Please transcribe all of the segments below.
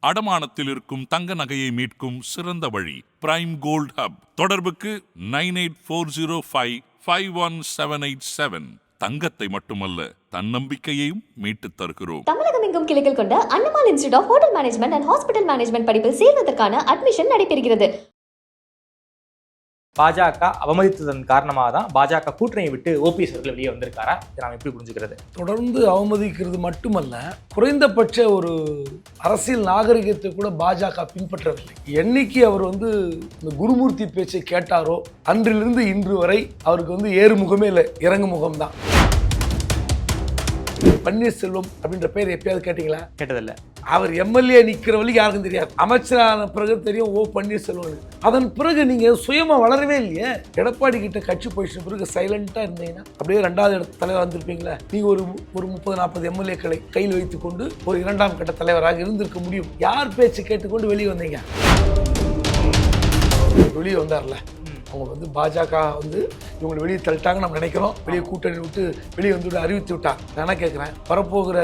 அடமானத்தில் இருக்கும் தங்க நகையை மீட்கும் சிறந்த வழி பிரைம் கோல்ட் ஹப் தொடர்புக்கு nine eight four zero five five one seven eight seven. தங்கத்தை மட்டுமல்ல தன்னம்பிக்கையையும் மீட்டுத் தருகிறோம். தமிழகம் எங்கும் கிளைகள் கொண்ட Annamal institute of hotel management and hospital management படிப்பில் சேர்வதற்கான அட்மிஷன் நடைபெறுகிறது. பாஜக அவமதித்ததன் காரணமாக தான் பாஜக கூட்டணியை விட்டு ஓபிஎஸ் அவர்கள் வெளியே வந்திருக்காரா? இதை நாம் எப்படி புரிஞ்சுக்கிறது? தொடர்ந்து அவமதிக்கிறது மட்டுமல்ல குறைந்தபட்ச ஒரு அரசியல் நாகரிகத்தை கூட பாஜக பின்பற்றவில்லை. என்னைக்கு அவர் வந்து இந்த குருமூர்த்தி பேச்சை கேட்டாரோ அன்றிலிருந்து இன்று வரை அவருக்கு வந்து ஏறு முகமே இல்லை இறங்கு முகம்தான் பன்னீர்செல்வம் அப்படின்ற பேர் எப்பயாவது கேட்டிங்களா? கேட்டதில்ல. அவர் எம்எல்ஏ நிற்கிற வழி யாருக்கும் தெரியாது. அமைச்சரான பிறகு தெரியும் ஓ பன்னீர்செல்வம் அதன் பிறகு நீங்க சுயமா வளரவே இல்லையே. எடப்பாடி கிட்ட கட்சி போயிட்ட பிறகு சைலண்டா இருந்தீங்கன்னா அப்படியே ரெண்டாவது இடத்து தலைவர் வந்திருப்பீங்களா நீங்க ஒரு ஒரு முப்பது நாற்பது எம்எல்ஏக்களை கையில் வைத்துக் கொண்டு ஒரு இரண்டாம் கட்ட தலைவராக இருந்திருக்க முடியும். யார் பேச்சு கேட்டுக்கொண்டு வெளியே வந்தீங்க? வெளியே வந்தார்ல? அவங்க வந்து பாஜக வந்து இவங்களை வெளியே தள்ளிட்டாங்க நம்ம நினைக்கிறோம். வெளியே கூட்டணி விட்டு வெளியே வந்து அறிவித்து விட்டாங்க. நான் கேட்குறேன் வரப்போகிற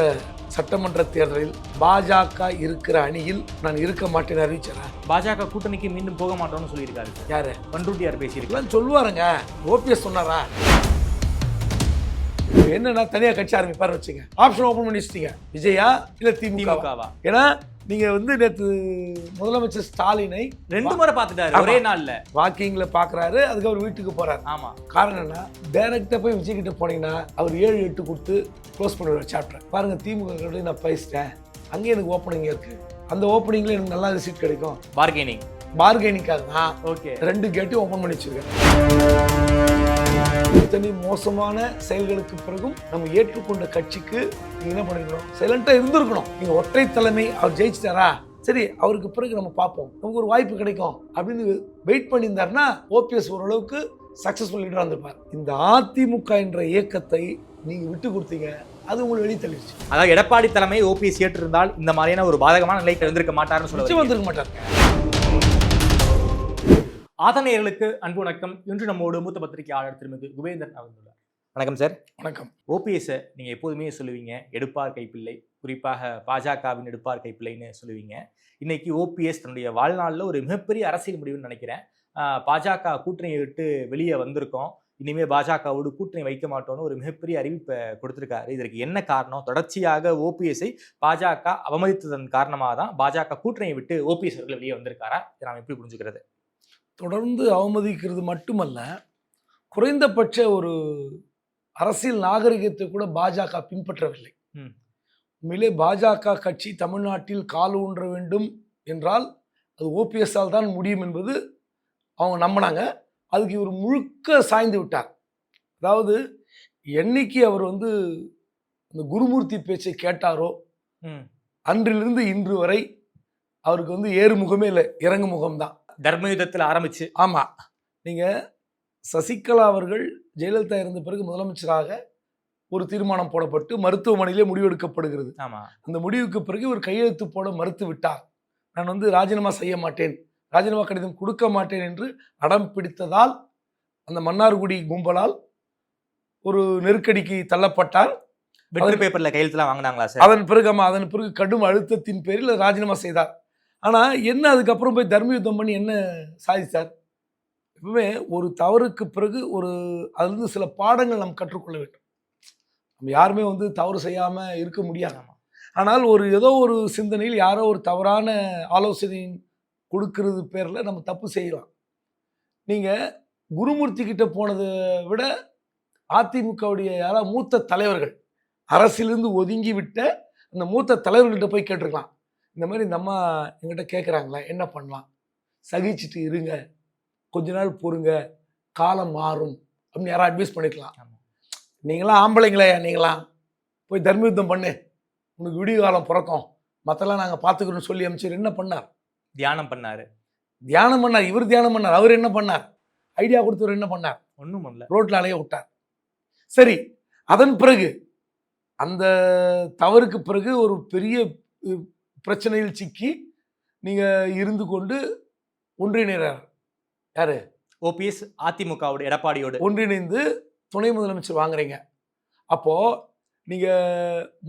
சட்டமன்ற தேர்தலில் பாஜக இருக்கிற அணியில் நான் இருக்க மாட்டேன்னு அறிவிச்சேன்? பாஜக கூட்டணிக்கு மீண்டும் போக மாட்டோம்னு சொல்லியிருக்காரு யாரு? பண்ருட்டியார் பேசியிருக்காரு இதெல்லாம் சொல்லுவாருங்க. ஓபிஎஸ் சொன்னாரா? என்னன்னா தனியா கட்சி ஆரம்பிப்பாரு வச்சுங்க ஆப்ஷன் ஓபன் பண்ணி வச்சிட்டீங்க. விஜயா இல்ல திமுக திமுகவா? ஏன்னா நீங்க வந்து நேற்று முதலமைச்சர் ஸ்டாலினை ரெண்டு முறை பார்த்துட்டாரு ஒரே நாள்ல. வாக்கிங்ல பாக்குறாரு அதுக்கு அவர் வீட்டுக்கு போறாரு. ஆமா. காரணம் என்ன? டைரக்டா போய் விஜய் கிட்ட போனீங்கன்னா அவர் ஏழு எட்டு கொடுத்து க்ளோஸ் பண்ணுவார் சாப்டர் பாருங்க திமுக நான் பேசிட்டேன். அங்கேயே எனக்கு ஓப்பனிங் இருக்கு. அந்த ஓப்பனிங்ல எனக்கு நல்லா ரிசீட் கிடைக்கும். பார்கெனிங் பார்கெனிக்காக தான் ஓகே ரெண்டு கேட்டையும் ஓப்பன் பண்ணி வச்சிருக்கேன். இத்தனை மோசமான செயல்களுக்கு பிறகும் நம்ம ஏற்றுக்கொண்ட கட்சிக்கு நீங்க என்ன பண்ணிருக்கணும்? சைலண்டா இருந்திருக்கணும். நீங்க ஒற்றை தலைமை அவர் ஜெயிச்சிட்டாரா? சரி அவருக்கு பிறகு நம்ம பார்ப்போம். நமக்கு ஒரு வாய்ப்பு கிடைக்கும் அப்படின்னு வெயிட் பண்ணியிருந்தாருன்னா ஓபிஎஸ் ஓரளவுக்கு சக்சஸ்ஃபுல் லீடராக இருந்திருப்பார். இந்த அதிமுக என்ற இயக்கத்தை நீங்க விட்டு கொடுத்தீங்க. அது உங்களை வெளியே தள்ளிடுச்சு. அதாவது எடப்பாடி தலைமை ஓபிஎஸ் ஏற்றிருந்தால் இந்த மாதிரியான ஒரு பாதகமான நிலைக்கு வந்திருக்க நிச்சயம் சொல்லுவாங்க வந்திருக்க மாட்டாருங்க ஆதனையர்களுக்கு அன்பு வணக்கம். இன்று நம்மோடு மூத்த பத்திரிகையாளர் திருமதி குபேந்தன் அவர்கள். வணக்கம் சார் வணக்கம். ஓபிஎஸ்ஸை நீங்கள் எப்போதுமே சொல்லுவீங்க எடுப்பார் கைப்பிள்ளை. குறிப்பாக பாஜகவின் எடுப்பார் கைப்பிள்ளைன்னு சொல்லுவீங்க. இன்னைக்கு ஓபிஎஸ் தன்னுடைய வாழ்நாளில் ஒரு மிகப்பெரிய அரசியல் முடிவுன்னு நினைக்கிறேன். பாஜக கூட்டணியை விட்டு வெளியே வந்திருக்கோம். இனிமேல் பாஜகவோடு கூட்டணி வைக்க மாட்டோம்னு ஒரு மிகப்பெரிய அறிவிப்பை கொடுத்திருக்காரு. இதற்கு என்ன காரணம்? தொடர்ச்சியாக ஓபிஎஸ்ஐ பாஜக அவமதித்ததன் காரணமாக தான் பாஜக கூட்டணியை விட்டு ஓபிஎஸ் அவர்கள் வெளியே வந்திருக்காரா? இதை நாம் எப்படி புரிஞ்சுக்கிறது? தொடர்ந்து அவமதிக்கிறது மட்டுமல்ல குறைந்தபட்ச ஒரு அரசியல் நாகரிகத்தை கூட பாஜக பின்பற்றவில்லை. உண்மையிலே பாஜக கட்சி தமிழ்நாட்டில் கால் ஊன்ற வேண்டும் என்றால் அது ஓபிஎஸ்ஸால் தான் முடியும் என்பது அவங்க நம்பினாங்க. அதுக்கு இவர் முழுக்க சாய்ந்து விட்டார். அதாவது என்னைக்கு அவர் வந்து இந்த குருமூர்த்தி பேச்சை கேட்டாரோ அன்றிலிருந்து இன்று வரை அவருக்கு வந்து ஏறு முகமே இல்லை இறங்கு முகம்தான் தர்ம யுத்தத்தில் ஆரம்பிச்சு. ஆமா. நீங்க சசிகலா அவர்கள் ஜெயலலிதா இருந்த பிறகு முதலமைச்சராக ஒரு தீர்மானம் போடப்பட்டு மருத்துவமனையிலே முடிவெடுக்கப்படுகிறது. அந்த முடிவுக்கு பிறகு ஒரு கையெழுத்து போட மறுத்து விட்டார். நான் வந்து ராஜினாமா செய்ய மாட்டேன் ராஜினாமா கடிதம் கொடுக்க மாட்டேன் என்று அடம் பிடித்ததால் அந்த மன்னார்குடி கும்பலால் ஒரு நெருக்கடிக்கு தள்ளப்பட்டார். வெற்றி பேப்பர்ல கையெழுத்துலாம் வாங்கினாங்களா சார்? அதன் பிறகு ஆமா அதன் பிறகு கடும் அழுத்தத்தின் பேரில் ராஜினாமா செய்தார். ஆனா என்ன அதுக்கப்புறம் போய் தர்ம யுத்தம் பண்ணி என்ன சாதித்தார் எப்பவுமே ஒரு தவறுக்கு பிறகு ஒரு அதிலிருந்து சில பாடங்கள் நாம் கற்றுக்கொள்ள வேண்டும். நம்ம யாருமே வந்து தவறு செய்யாம இருக்க முடியாது. ஆனால் ஒரு ஏதோ ஒரு சிந்தனையில் யாரோ ஒரு தவறான ஆலோசனை கொடுக்கறது பேர்ல நம்ம தப்பு செய்யலாம். நீங்க குருமூர்த்தி கிட்ட போனதை விட அதிமுகவுடைய யாராவது மூத்த தலைவர்கள் அரசிலிருந்து ஒதுங்கி விட்ட அந்த மூத்த தலைவர்கள்ட்ட போய் கேட்டிருக்கலாம். இந்த மாதிரி இந்த அம்மா எங்கிட்ட கேட்குறாங்களா என்ன பண்ணலாம்? சகிச்சுட்டு இருங்க. கொஞ்ச நாள் பொறுங்க. காலம் மாறும். அப்படின்னு யாரும் அட்வைஸ் பண்ணிக்கலாம். நீங்களாம் ஆம்பளைங்களே நீங்களாம்? போய் தர்ம யுத்தம் பண்ணு. உனக்கு விடிய காலம் பிறக்கும். மற்றெல்லாம் நாங்கள் பார்த்துக்கிறோம்னு சொல்லி அமைச்சர். என்ன பண்ணார்? தியானம் பண்ணாரு. தியானம் பண்ணார். இவர் தியானம் பண்ணார். அவர் என்ன பண்ணார்? ஐடியா கொடுத்தவர் என்ன பண்ணார்? ஒண்ணும் பண்ணல. ரோட்ல அலைய விட்டார். சரி அதன் பிறகு அந்த தவறுக்கு பிறகு ஒரு பெரிய பிரச்சனையில் சிக்கி நீங்க இருந்து கொண்டு ஒன்றிணைறார். யாரு? ஓபிஎஸ் அதிமுகவோட எடப்பாடியோடு. ஒன்றிணைந்து துணை முதலமைச்சர் வாங்குறீங்க. அப்போ நீங்க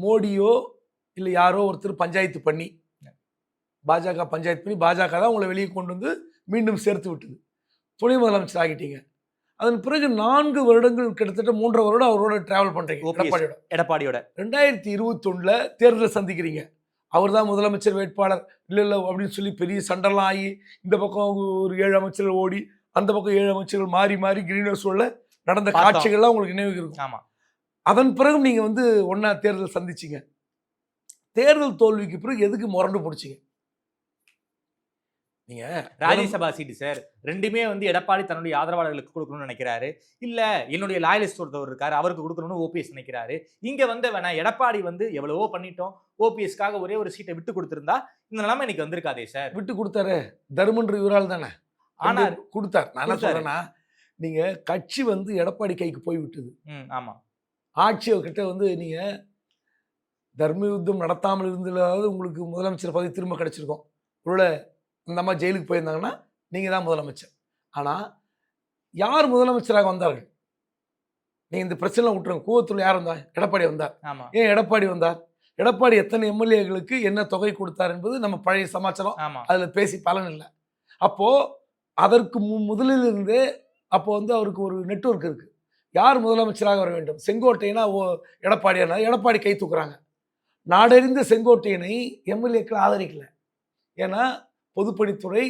மோடியோ இல்லை யாரோ ஒருத்தர் பஞ்சாயத்து பண்ணி பாஜக பஞ்சாயத்து பண்ணி பாஜக தான் உங்களை வெளியே கொண்டு வந்து மீண்டும் சேர்த்து விட்டது. துணை முதலமைச்சர் ஆகிட்டீங்க. அதன் பிறகு நான்கு வருடங்கள் கிட்டத்தட்ட மூன்றரை வருடம் அவரோட டிராவல் பண்றீங்க. OPS. எடப்பாடியோட. எடப்பாடியோட. ரெண்டாயிரத்தி இருபத்தொன்னுல தேர்தலை சந்திக்கிறீங்க. அவர் தான் முதலமைச்சர் வேட்பாளர். இல்லை இல்லை அப்படின்னு சொல்லி பெரிய சண்டைலாம் ஆகி இந்த பக்கம் ஒரு ஏழு அமைச்சர்கள் ஓடி அந்த பக்கம் ஏழு அமைச்சர்கள் மாறி மாறி கிரீன் ஹவுஸ்ல நடந்த. காட்சிகள்லாம் உங்களுக்கு நினைவு இருக்கும். ஆமா. அதன் பிறகு நீங்க வந்து ஒன்னா தேர்தல் சந்திச்சீங்க. தேர்தல் தோல்விக்கு பிறகு எதுக்கு முரண்டு பிடிச்சிங்க? நீங்க ராஜ்யசபா சீட்டு சார். ரெண்டுமே வந்து எடப்பாடி தன்னுடைய ஆதரவாளர்களுக்கு கொடுக்கணும்னு நினைக்கிறாரு. இல்ல என்னுடைய லாயலிஸ்ட் ஒருத்தவர் இருக்காரு அவருக்கு கொடுக்கணும்னு ஓபிஎஸ் நினைக்கிறாரு. இங்க வந்து வேணா எடப்பாடி வந்து எவ்வளவோ பண்ணிட்டோம். ஓபிஎஸ்க்காக ஒரே ஒரு சீட்டை விட்டு கொடுத்திருந்தா இந்த நிலைமை இன்னைக்கு வந்திருக்காதே சார். விட்டு கொடுத்தாரு. தருமன்ற இவரால் தானே. ஆனா கொடுத்தார். நான். சொல்றேன்னா நீங்க கட்சி வந்து எடப்பாடி கைக்கு போய் விட்டது. ம், ஆமா. ஆட்சி கிட்ட வந்து நீங்க தர்ம யுத்தம் நடத்தாமல் இருந்ததாவது உங்களுக்கு முதலமைச்சர் பதவி திரும்ப கிடைச்சிருக்கும். ஒருவேளை இந்த அம்மா ஜெயிலுக்கு போயிருந்தாங்கன்னா நீங்க தான் முதலமைச்சர். ஆனா யார் முதலமைச்சராக வந்தார்கள்? நீங்க இந்த பிரச்சனை விட்டுருங்க கூவத்தூர் யார் வந்தா எடப்பாடி வந்தார். ஏன் எடப்பாடி வந்தார்? எடப்பாடி எத்தனை எம்எல்ஏகளுக்கு என்ன தொகை கொடுத்தார் என்பது நம்ம பழைய சமாச்சாரம். அதில் பேசி பலன் இல்லை. அப்போ அதற்கு மு முதலில் இருந்தே அப்போ வந்து அவருக்கு ஒரு நெட்வொர்க் இருக்கு. யார் முதலமைச்சராக வர வேண்டும்? செங்கோட்டையனா ஓ எடப்பாடியானா எடப்பாடி கை தூக்குறாங்க. நாடறிந்த செங்கோட்டையனை எம்எல்ஏக்கள் ஆதரிக்கல. ஏன்னா பொதுப்பணித்துறை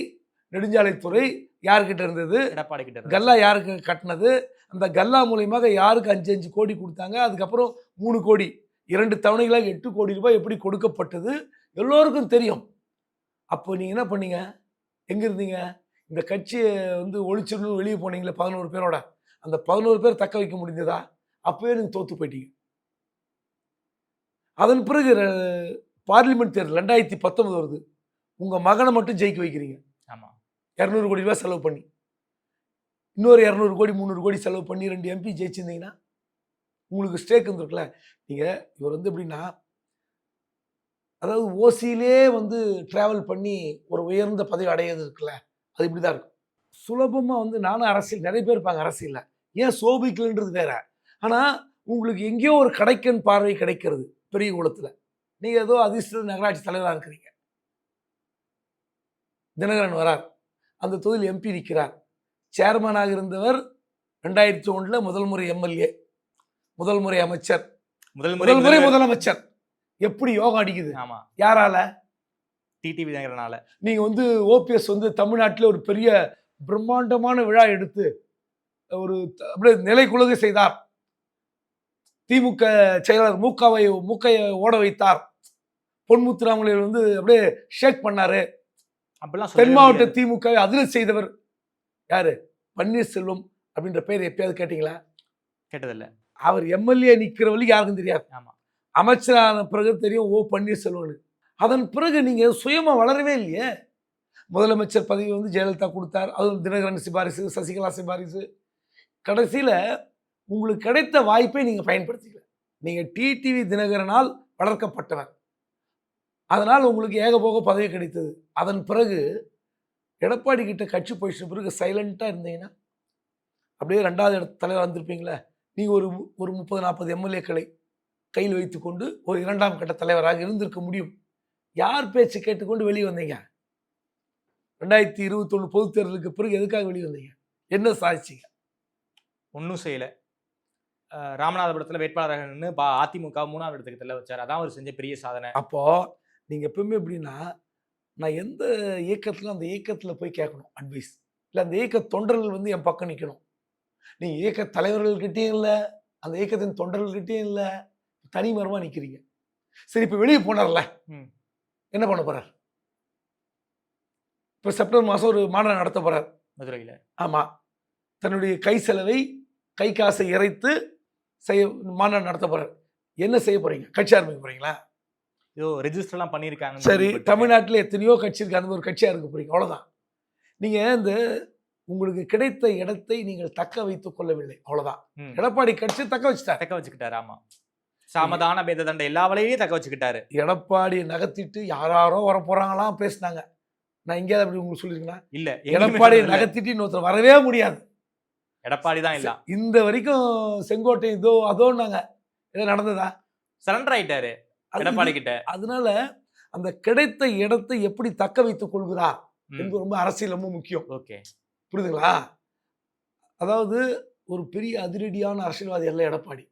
நெடுஞ்சாலைத்துறை யார்கிட்ட இருந்தது? எடப்பாடி கிட்ட இருந்து. கல்லா யாருக்கு கட்டினது? அந்த கல்லா மூலியமாக யாருக்கு அஞ்சு அஞ்சு கோடி கொடுத்தாங்க? அதுக்கப்புறம் மூணு கோடி. இரண்டு தவணைகளாக எட்டு கோடி ரூபாய் எப்படி கொடுக்கப்பட்டது? எல்லோருக்கும் தெரியும். அப்போ நீங்கள் என்ன பண்ணீங்க? எங்கே இருந்தீங்க? இந்த கட்சியை வந்து ஒழிச்சிடணும் வெளியே போனீங்களே பதினோரு பேரோட. அந்த பதினோரு பேர் தக்க வைக்க முடிஞ்சதா? அப்பவே நீங்கள் தோத்து போயிட்டீங்க. அதன் பிறகு பார்லிமெண்ட் தேர்தல் ரெண்டாயிரத்தி பத்தொன்பது வருது. உங்கள் மகனை மட்டும் ஜெயிக்க வைக்கிறீங்க. ஆமா. இரநூறு கோடி ரூபாய் செலவு பண்ணி. இன்னொரு இரநூறு கோடி முந்நூறு கோடி செலவு பண்ணி ரெண்டு எம்பி ஜெயிச்சிருந்தீங்கன்னா உங்களுக்கு ஸ்டேக் இருந்திருக்குல்ல. நீங்கள் இவர் வந்து எப்படின்னா அதாவது ஓசியிலே வந்து ட்ராவல் பண்ணி ஒரு உயர்ந்த பதவி அடையிறது இருக்குல்ல அது இப்படி தான் இருக்கும். சுலபமாக வந்து நானும் அரசியல் நிறைய பேர் இருப்பாங்க அரசியலில். ஏன் சோபிக்கலன்றது வேற. ஆனால் உங்களுக்கு எங்கேயோ ஒரு கடைக்கன் பார்வை கிடைக்கிறது பெரிய குளத்தில். நீங்கள் ஏதோ அதிர்ஷ்ட நகராட்சி தலைவராக இருக்கிறீங்க. தினகரன் வரார். அந்த தொகுதியில் எம்பி நிற்கிறார். சேர்மனாக இருந்தவர் ரெண்டாயிரத்தி ஒன்றில் முதல் முறை எம்எல்ஏ முதல் முறை அமைச்சர். முதல் முறை முதல் முறை. முதலமைச்சர். எப்படி யோகம் அடிக்குது? ஆமா. யாரால? டிடிவி தினகரனால. நீங்க வந்து ஓபிஎஸ் வந்து தமிழ்நாட்டில் ஒரு பெரிய பிரம்மாண்டமான விழா எடுத்து ஒரு அப்படியே நிலைக்குலக செய்தார். திமுக செயலாளர் மூக்காவை மூக்கையை ஓட வைத்தார். பொன்முத்துராமலில் வந்து அப்படியே ஷேக் பண்ணாரு. அப்படிலாம் தென் மாவட்ட. திமுக அதிர செய்தவர் யாரு? பன்னீர்செல்வம் அப்படின்ற பேர் எப்பயாவது கேட்டீங்களா? கேட்டதில்ல. அவர் எம்எல்ஏ நிக்கிற வழி யாருக்கும் தெரியாது. ஆமா. அமைச்சரான பிறகு தெரியும் ஓ பன்னீர்செல்வம்னு. அதன் பிறகு நீங்க சுயமா வளரவே இல்லையே. முதலமைச்சர் பதவி வந்து ஜெயலலிதா கொடுத்தார் அதுவும் தினகரன் சிபாரிசு சசிகலா சிபாரிசு. கடைசியில உங்களுக்கு கிடைத்த வாய்ப்பை நீங்க பயன்படுத்திக்கல. நீங்க டிடிவி தினகரனால் வளர்க்கப்பட்டவர். அதனால் உங்களுக்கு ஏகபோக பதவி கிடைத்தது. அதன் பிறகு எடப்பாடி கிட்ட கட்சி போயிட்ட பிறகு சைலண்டா இருந்தீங்கன்னா அப்படியே ரெண்டாவது இடத்து தலைவர் வந்திருப்பீங்களே நீங்கள் ஒரு ஒரு முப்பது நாற்பது எம்எல்ஏக்களை கையில் வைத்துக்கொண்டு ஒரு இரண்டாம் கட்ட தலைவராக இருந்திருக்க முடியும். யார் பேச்சு கேட்டுக்கொண்டு வெளியே வந்தீங்க? ரெண்டாயிரத்தி இருபத்தொன்று பொதுத் தேர்தலுக்கு பிறகு எதுக்காக வெளியே வந்தீங்க? என்ன சாதிச்சீங்க? ஒன்றும் செய்யல. ராமநாதபுரத்துல வேட்பாளராக நின்று பா அதிமுக மூணாவது இடத்துக்கு தள்ள வச்சார். அதான் அவர் செஞ்ச பெரிய சாதனை. அப்போ நீங்க எப்பவுமே எப்படின்னா நான் எந்த இயக்கத்துல அந்த இயக்கத்துல போய் கேட்கணும் அட்வைஸ் இல்லை அந்த இயக்க தொண்டர்கள் வந்து என் பக்கம் நிற்கணும் நீங்க இயக்க தலைவர்கள்கிட்டயும் இல்லை அந்த இயக்கத்தின் தொண்டர்கள்கிட்டயும் இல்லை தனி மரமா நிக்கிறீங்க. சரி இப்போ வெளியே போனார்ல. ம். என்ன பண்ண போறார்? இப்போ செப்டம்பர் மாதம் ஒரு மாநாடு நடத்த போறார். மதுரையில. ஆமா. தன்னுடைய கை செலவை கை காசை இறைத்து செய்ய மாநாடு நடத்த போறார். என்ன செய்ய போறீங்க? கட்சி ஆரம்பிக்க போறீங்களா? ஏதோ ரெஜிஸ்டர் எல்லாம் பண்ணியிருக்காங்க சரி தமிழ்நாட்டில் எத்தனையோ கட்சி இருக்கு அந்த ஒரு கட்சியாக இருக்க போறீங்க அவ்வளோதான் நீங்கள் இந்த உங்களுக்கு கிடைத்த இடத்தை நீங்கள் தக்க வைத்துக் கொள்ளவில்லை. அவ்வளோதான் எடப்பாடி கட்சி தக்க வச்சுட்டார். தக்க வச்சுக்கிட்டாரு ஆமா. சாமதான பேத தண்டை எல்லா வலையிலையும் தக்க வச்சுக்கிட்டாரு. எடப்பாடி நகர்த்திட்டு யாராரோ வர போறாங்களாம் பேசினாங்க. நான் எங்கேயாவது அப்படி உங்களுக்கு சொல்லிருக்கேன் இல்ல எடப்பாடி. நகர்த்திட்டு இன்னொருத்தர் வரவே முடியாது. எடப்பாடி தான் இல்ல. இந்த வரைக்கும் செங்கோட்டை இதோ அதோன்னாங்க. ஏதோ நடந்ததா? சரண்டர் ஆயிட்டாரு. எடப்பாடி கிட்ட அதனால அந்த கிடைத்த இடத்தை எப்படி தக்க வைத்துக் கொள்கிறார் ம். என்பது ரொம்ப அரசியல் ரொம்ப முக்கியம். ஓகே. புரியுதுங்களா? அதாவது ஒரு பெரிய அதிரடியான அரசியல்வாதி அல்ல எடப்பாடி.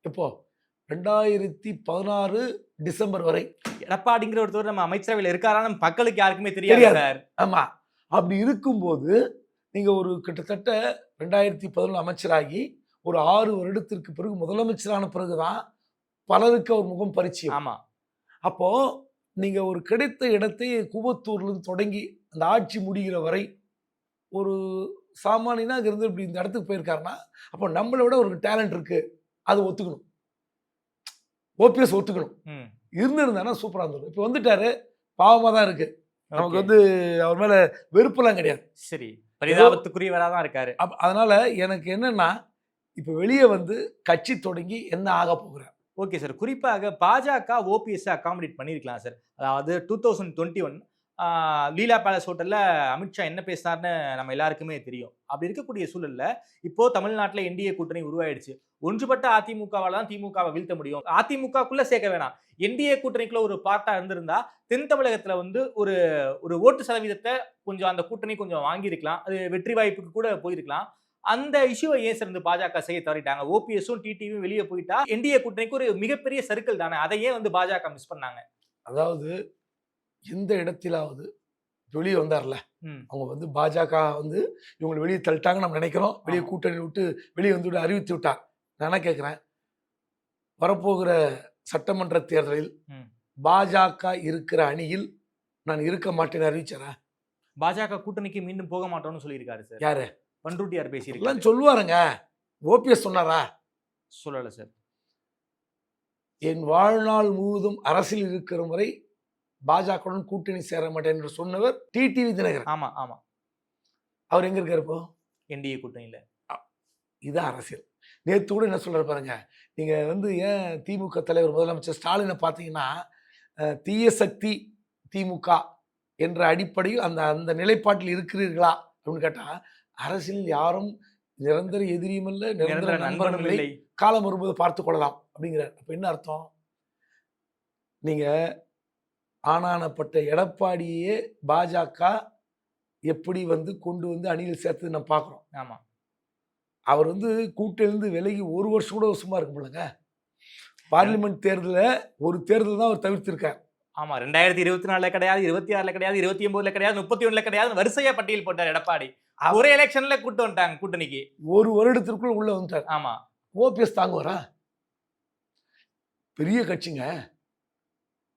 எப்போ? ரெண்டாயிரத்தி பதினாறு டிசம்பர் வரை. எடப்பாடிங்கிற ஒருத்தர் நம்ம அமைச்சரவையில் இருக்காரான்னு மக்களுக்கு யாருக்குமே தெரியாது ஆமா. அப்படி இருக்கும்போது நீங்க ஒரு கிட்டத்தட்ட ரெண்டாயிரத்தி பதினொன்று அமைச்சராகி ஒரு ஆறு வருடத்திற்கு பிறகு முதலமைச்சரான பிறகுதான் பலருக்கு அவர் முகம் பரிச்சயம். ஆமா. அப்போ நீங்க ஒரு கிடைத்த இடத்தை கூவத்தூர்ல இருந்து தொடங்கி அந்த ஆட்சி முடிகிற வரை ஒரு சாமானியனா இருந்து இப்படி இந்த இடத்துக்கு போயிருக்காருன்னா அப்போ நம்மளை விட ஒரு டேலண்ட் இருக்கு. அது ஒத்துக்கணும். ஓபிஎஸ் ஒத்துக்கணும். ம். இருந்திருந்தானா சூப்பரா இருந்திருக்கும். இப்போ வந்துட்டாரு பாவமா தான் இருக்கு. நமக்கு. வந்து அவர் மேல வெறுப்பெல்லாம் கிடையாது. சரி. பரிதாபத்துக்குரியவரா தான் இருக்காரு. அதனால எனக்கு என்னன்னா இப்ப வெளியே வந்து கட்சி தொடங்கி என்ன ஆக போகிறார் ஓகே சார் குறிப்பாக பாஜக ஓபிஎஸ் அகாமடேட் பண்ணியிருக்கலாம் சார் அதாவது two thousand twenty one Leela palace ஹோட்டலில் அமித்ஷா என்ன பேசினார்னு நம்ம எல்லாருக்குமே தெரியும். அப்படி இருக்கக்கூடிய சூழல்ல இப்போ தமிழ்நாட்டில் என்டிஏ கூட்டணி உருவாயிடுச்சு. ஒன்றுபட்ட அதிமுகவால் தான் திமுகவை வீழ்த்த முடியும். அதிமுகக்குள்ளே சேர்க்க வேணாம். என்டிஏ கூட்டணிக்குள்ள ஒரு பார்ட்டாக இருந்திருந்தா தென் தமிழகத்தில் வந்து ஒரு ஒரு ஓட்டு சதவீதத்தை கொஞ்சம் அந்த கூட்டணி கொஞ்சம் வாங்கியிருக்கலாம். அது வெற்றி வாய்ப்புக்கு கூட போயிருக்கலாம். அந்த இஷ்யூவை ஏன் சார் இந்த பாஜக செய்ய தவறிட்டாங்க? ஓபிஎஸும் டிடிவியும் வெளியே போயிட்டா என்டிஏ கூட்டணிக்கு ஒரு மிகப்பெரிய சர்க்கிள் தானே. அதை ஏன் வந்து பாஜக மிஸ் பண்ணாங்க? அதாவது எந்த இடத்திலாவது வெளியே வந்தார்ல. அவங்க வந்து பாஜக வந்து இவங்களை வெளியே தள்ளிட்டாங்க நம்ம நினைக்கிறோம். வெளியே. கூட்டணி விட்டு வெளியே வந்து விட்டு அறிவித்து விட்டார். நான் என்ன கேட்குறேன்? வரப்போகிற சட்டமன்ற தேர்தலில். பாஜக இருக்கிற அணியில் நான் இருக்க மாட்டேன்னு அறிவிச்சறேன் பாஜக கூட்டணிக்கு மீண்டும் போக மாட்டோம்னு சொல்லியிருக்காரு சார் யாரு? பண்ருட்டியார் பேசியிருக்காரு. எல்லாம் சொல்லுவாருங்க. ஓபிஎஸ் சொன்னாரா? சொல்லல சார். என் வாழ்நாள் முழுவதும் அரசியல் இருக்கிற வரை பாஜகவுடன் கூட்டணி சேர மாட்டேன் என்று சொன்னவர் டிடிவி தினகரன் ஆமா ஆமா. அவர் எங்க இருக்காரு இப்போ? என்டிஏ கூட்டணியில. இது அரசியல். நேத்து கூட என்ன சொல்றாரு பாருங்க. நீங்க வந்து ஏன் திமுக தலைவர் முதலமைச்சர் ஸ்டாலினை பார்த்தீங்கன்னா தீய சக்தி திமுக என்ற அடிப்படையில் அந்த அந்த நிலைப்பாட்டில் இருக்கிறீர்களா? அப்படின்னு கேட்டா அரசியலில் யாரும் நிரந்தர எதிரியும் இல்லை நிரந்தர நண்பனும் இல்லை. காலம் வரும்போது பார்த்து கொள்ளலாம் அப்படிங்கிறார். அப்ப என்ன அர்த்தம்? நீங்க ஆனானப்பட்ட எடப்பாடியே பாஜக எப்படி வந்து கொண்டு வந்து அணியில் சேர்த்து நம்ம பார்க்குறோம். ஆமா. அவர் வந்து கூட்டிலிருந்து விலகி ஒரு வருஷம் கூட சும்மா இருக்க முடியலங்க. பார்லிமெண்ட் தேர்தலில் ஒரு தேர்தல் தான் அவர் தவிர்த்திருக்கார். ஆமா ரெண்டாயிரத்தி இருபத்தி நாலுல கிடையாது இருபத்தி ஆறுல கிடையாது இருபத்தி ஒன்பதுல கிடையாது முப்பத்தி ஒண்ணுல கிடையாது வரிசையா பட்டியல் போட்டார் எடப்பாடி. ஒரே எலெக்ஷன்ல கூட்டு வந்துட்டாங்க கூட்டணிக்கு. ஒரு வருடத்திற்குள்ள உள்ள வந்துட்டார். ஆமா. ஓபிஎஸ் தாங்குவாரா? பெரிய கட்சிங்க.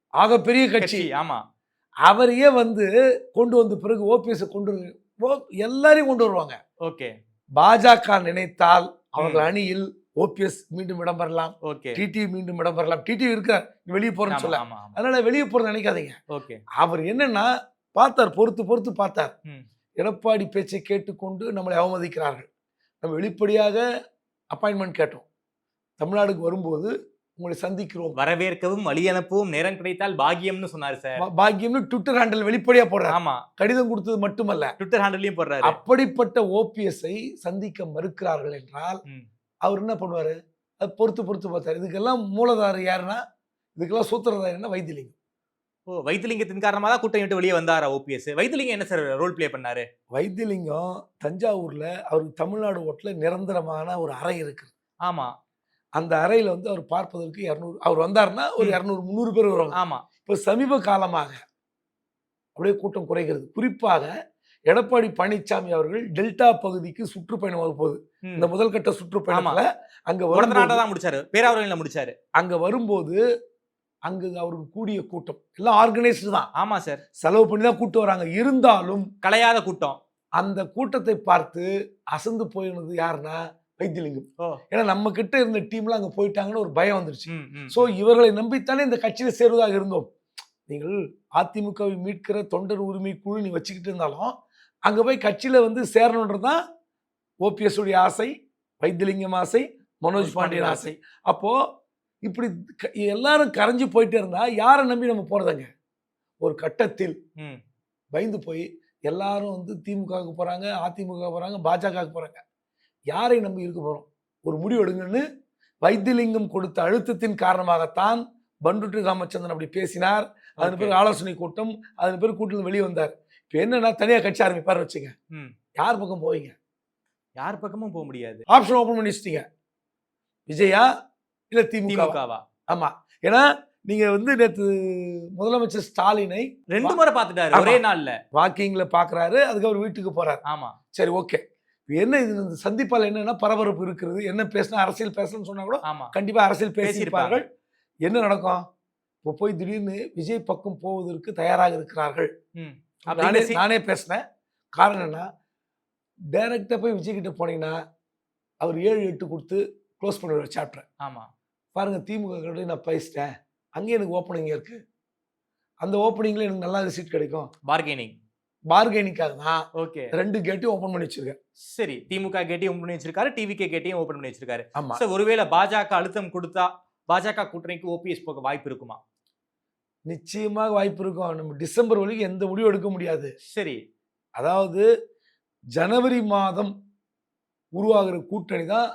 ஆக பெரிய கட்சி. ஆமா. அவரையே வந்து கொண்டு வந்த பிறகு ஓபிஎஸ் கொண்டு எல்லாரையும் கொண்டு வருவாங்க. ஓகே. பாஜக நினைத்தால் அவர்கள் அணியில் ஓபிஎஸ் மீண்டும் இடம்பெறலாம் ஓகே. டிடிவி மீண்டும் இடம்பெறலாம் டிடிவி இருக்கார் வெளியே போறேன்னு சொல்ல. அதனால வெளியே போறது நினைக்காதீங்க. ஓகே. அவர் என்னன்னா பார்த்தார் பொறுத்து பொறுத்து பார்த்தார். எடப்பாடி பேச்சை கேட்டுக்கொண்டு நம்மளை அவமதிக்கிறார்கள். நம்ம வெளிப்படையாக அப்பாயின்மெண்ட் கேட்டோம். தமிழ்நாடுக்கு வரும்போது உங்களை சந்திக்கிறோம். வரவேற்கவும் வழி அனுப்பவும் நேரம் கிடைத்தால் பாக்கியம்னு சொன்னாரு சார். பாக்கியம்னு ட்விட்டர் ஹேண்டில் வெளிப்படையா போடுறார். ஆமா. கடிதம் கொடுத்தது மட்டுமல்ல. ட்விட்டர் ஹேண்டல்லையும் போடுறாரு. அப்படிப்பட்ட ஓபிஎஸ்ஐ சந்திக்க மறுக்கிறார்கள் என்றால். அவர் என்ன பண்ணுவாரு? அது பொறுத்து பொறுத்து பார்த்தாரு. இதுக்கெல்லாம் மூலதாரி யாருன்னா இதுக்கெல்லாம் சூத்திரதாரி என்ன? வைத்திலிங்கம். ஓ வைத்திலிங்கத்தின் காரணமா தான் கூட்டணி விட்டு வெளியே வந்தாரா ஓபிஎஸ்? வைத்திலிங்கம் என்ன சார் ரோல் ப்ளே பண்ணாரு? வைத்திலிங்கம் தஞ்சாவூர்ல அவருக்கு தமிழ்நாடு ஓட்டுல நிரந்தரமான ஒரு அறை இருக்கு. ஆமா. அந்த அறையில வந்து அவர் பார்ப்பதற்கு இரநூறு அவர் வந்தாருன்னா ஒரு. இரநூறு முந்நூறு பேர் வருவாங்க. ஆமா. இப்போ சமீப காலமாக அப்படியே கூட்டம் குறைகிறது. குறிப்பாக எடப்பாடி பழனிசாமி அவர்கள் டெல்டா பகுதிக்கு சுற்றுப்பயணம் வர போகுது. ம். இந்த முதல் கட்ட சுற்றுப்பயணத்துல அங்க தான் முடிச்சாரு. பேராவூரில் முடிச்சாரு. அங்க வரும்போது அங்கு அவருக்கு கூடிய கூட்டம். எல்லாம் ஆர்கனைஸ்டு தான். ஆமா சார் செலவு பண்ணி தான் கூட்டு வராங்க. இருந்தாலும் கலையாத கூட்டம். அந்த கூட்டத்தை பார்த்து அசந்து போயினது யாருன்னா வைத்தியலிங்கம். ஏன்னா நம்ம கிட்ட இருந்த டீம்ல அங்க போயிட்டாங்கன்னு ஒரு பயம் வந்துருச்சு. சோ இவர்களை நம்பித்தானே இந்த கட்சியில சேருவதாக இருந்தோம். நீங்கள் அதிமுகவை மீட்கிற தொண்டர் உரிமை குழு நீ வச்சுக்கிட்டு இருந்தாலும் அங்க போய் கட்சியில வந்து சேரணுன்றதுதான் ஓபிஎஸ் உடைய ஆசை வைத்தியலிங்கம் ஆசை மனோஜ் பாண்டியன் ஆசை. அப்போ இப்படி எல்லாரும் கரைஞ்சு போயிட்டே இருந்தா யாரை நம்பி நம்ம போறதுங்க? ஒரு கட்டத்தில் ம். பயந்து போய் எல்லாரும் வந்து திமுகவுக்கு போறாங்க அதிமுக போறாங்க பாஜகவுக்கு போறாங்க. யாரை நம்பி இருக்க போறோம்? ஒரு முடிவு எடுங்கன்னு வைத்தியலிங்கம் கொடுத்த அழுத்தத்தின் காரணமாகத்தான் பண்டுட்டி ராமச்சந்திரன் அப்படி பேசினார். அதன். பிறகு ஆலோசனை கூட்டம் அதன் பிறகு கூட்டத்தில் வெளியே வந்தார். இப்போ என்னன்னா தனியாக கட்சி ஆரம்பிப்பார் வச்சுங்க. யார் பக்கம் போவீங்க? யார் பக்கமும் போக முடியாது. ஆப்ஷன் ஓப்பன் பண்ணி வச்சிட்டீங்க விஜயா இல்ல திமுக திமுகவா. ஆமா. ஏன்னா நீங்க வந்து நேத்து முதலமைச்சர் ஸ்டாலினை ரெண்டு முறை பார்த்துட்டாரு. ஒரே நாள்ல. வாக்கிங்ல பாக்குறாரு அதுக்கப்புறம் வீட்டுக்கு போறாரு. ஆமா. சரி ஓகே. என்ன இது இந்த சந்திப்பால் என்னன்னா பரபரப்பு இருக்கிறது என்ன பேசினா அரசியல் பேசணும்னு சொன்னா கூட ஆமா. கண்டிப்பா அரசியல். பேசியிருப்பார்கள். என்ன நடக்கும்? இப்போ போய் திடீர்னு விஜய் பக்கம் போவதற்கு தயாராக இருக்கிறார்கள். நானே நானே பேசினேன். காரணம் என்ன டைரக்டா போய் விஜய் கிட்ட போனீங்கன்னா அவர் ஏழு எட்டு கொடுத்து க்ளோஸ் பண்ணுவார் சாப்டர். ஆமா. பாருங்க திமுக கிட்ட நான் பேசிட்டேன். அங்கேயே எனக்கு ஓப்பனிங் இருக்கு. அந்த ஓப்பனிங்ல எனக்கு நல்லா சீட் கிடைக்கும். பார்கெனிங் பார்கெனிக்காக தான் ஓகே ரெண்டு கேட்டையும் ஓப்பன் பண்ணி வச்சிருக்கேன். சரி திமுக கேட்டையும் ஓபன் பண்ணி வச்சிருக்காரு டிவிகே கேட்டையும் ஓபன் பண்ணி வச்சிருக்காரு. ஆமா. சார் ஒருவேளை பாஜக அழுத்தம் கொடுத்தா பாஜக கூட்டணிக்கு ஓபிஎஸ் போக வாய்ப்பு இருக்குமா? நிச்சயமாக வாய்ப்பு இருக்கும். நம்ம டிசம்பர் வரைக்கும் எந்த முடிவும் எடுக்க முடியாது. சரி. அதாவது ஜனவரி மாதம் உருவாகிற கூட்டணி தான்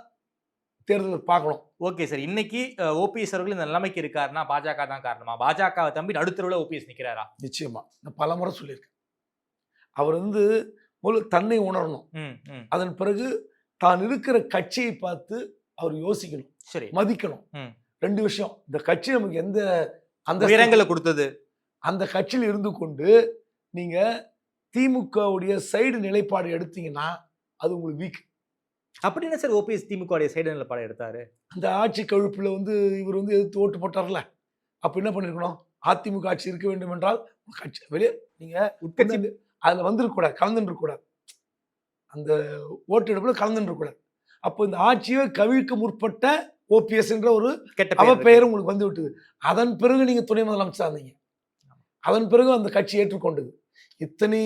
தேர்தல் பார்க்கணும். Okay sir. இன்னைக்கு ஓபிஎஸ் அவர்கள் இந்த நிலைமைக்கு இருக்காருன்னா பாஜக தான் காரணமா. பாஜக தம்பி நடுத்தருவில் ஓபிஎஸ் நிக்கிறாரா? நிச்சயமா. நான் பல முறை சொல்லியிருக்கேன். அவர் வந்து முதல்ல தன்னை உணரணும். அதன் பிறகு தான் இருக்கிற கட்சியை பார்த்து அவர் யோசிக்கணும் சரி. மதிக்கணும். ரெண்டு விஷயம். இந்த கட்சி நமக்கு எந்த அந்த உயரங்களை கொடுத்தது. அந்த கட்சியில் இருந்து கொண்டு நீங்க திமுகவுடைய சைடு நிலைப்பாடு எடுத்தீங்கன்னா அது உங்களுக்கு வீக் அப்படி என்ன சார் ஓபிஎஸ் திமுக உடைய சைடு நிலப்பாடு எடுத்தாரு. அந்த ஆட்சி கழுப்புல வந்து இவர் வந்து எதிர்த்து ஓட்டு போட்டார்ல? அப்ப என்ன பண்ணிருக்கணும்? அதிமுக ஆட்சி இருக்க வேண்டும் என்றால் கட்சி வெளியே நீங்க உட்கட்சி அதுல வந்துருக்கூடாது கலந்துட்டு கூடாது. அந்த ஓட்டு எடுப்புல கலந்துட்டு கூடாது. அப்போ இந்த ஆட்சியை கவிழ்க்க முற்பட்ட ஓபிஎஸ் என்ற ஒரு அவ. பெயர் உங்களுக்கு வந்து விட்டது. அதன் பிறகு நீங்க துணை முதலமைச்சர் இருந்தீங்க. அதன் பிறகு அந்த கட்சி ஏற்றுக்கொண்டது. இத்தனை